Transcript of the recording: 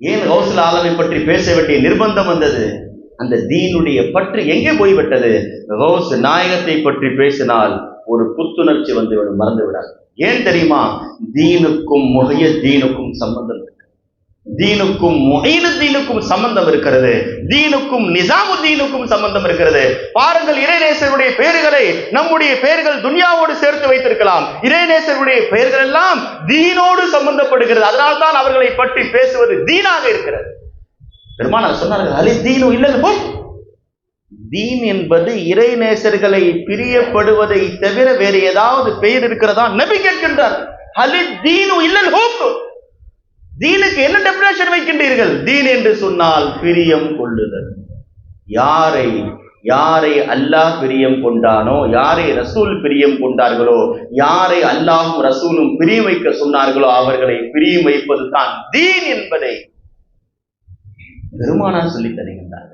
ஏன் கௌசல ஆலமை பற்றி பேச வேண்டிய நிர்பந்தம் வந்தது? அந்த தீனுடைய பற்று எங்கே போய்விட்டது? கௌஸ் நாயகத்தை பற்றி பேசினால் ஒரு புத்துணர்ச்சி வந்துவிடும் மறந்து விடாது. ஏன் தெரியுமா? தீனுக்கும் முகைய தீனுக்கும் சம்பந்தம் இருக்கு. தீனுக்கும் முகைனு சம்பந்தம் இருக்கிறது. தீனுக்கும் நிசாமுத்தீனுக்கும் சம்பந்தம் இருக்கிறது. பாருங்கள் இறைநேசருடைய பெயர்களை நம்முடைய பெயர்கள் துனியாவோடு சேர்த்து வைத்திருக்கலாம். இறைநேசருடைய பெயர்கள் எல்லாம் தீனோடு சம்பந்தப்படுகிறது. அதனால்தான் அவர்களை பற்றி பேசுவது தீனாக இருக்கிறது. பெருமானார் சொன்னார்கள் அலி தீனு இல்லது போய் தீன் என்பது இறைநேசர்களை பிரியப்படுவதை தவிர வேறு ஏதாவது பெயர் இருக்கிறதா? நபி கேட்கின்றார் அலி தீனு இல்லல் ஹோப் தீனுக்கு என்ன டெபினேஷன் வைக்கின்றீர்கள்? தீன் என்று சொன்னால் பிரியம் கொள்ளுதல். யாரை யாரை அல்லாஹ் பிரியம் கொண்டானோ யாரை ரசூல் பிரியம் கொண்டார்களோ யாரை அல்லாஹும் ரசூலும் பிரியம் வைக்க சொன்னார்களோ அவர்களை பிரியம் வைப்பது தான் தீன் என்பதை பெருமானார் சொல்லித் தருகின்றார்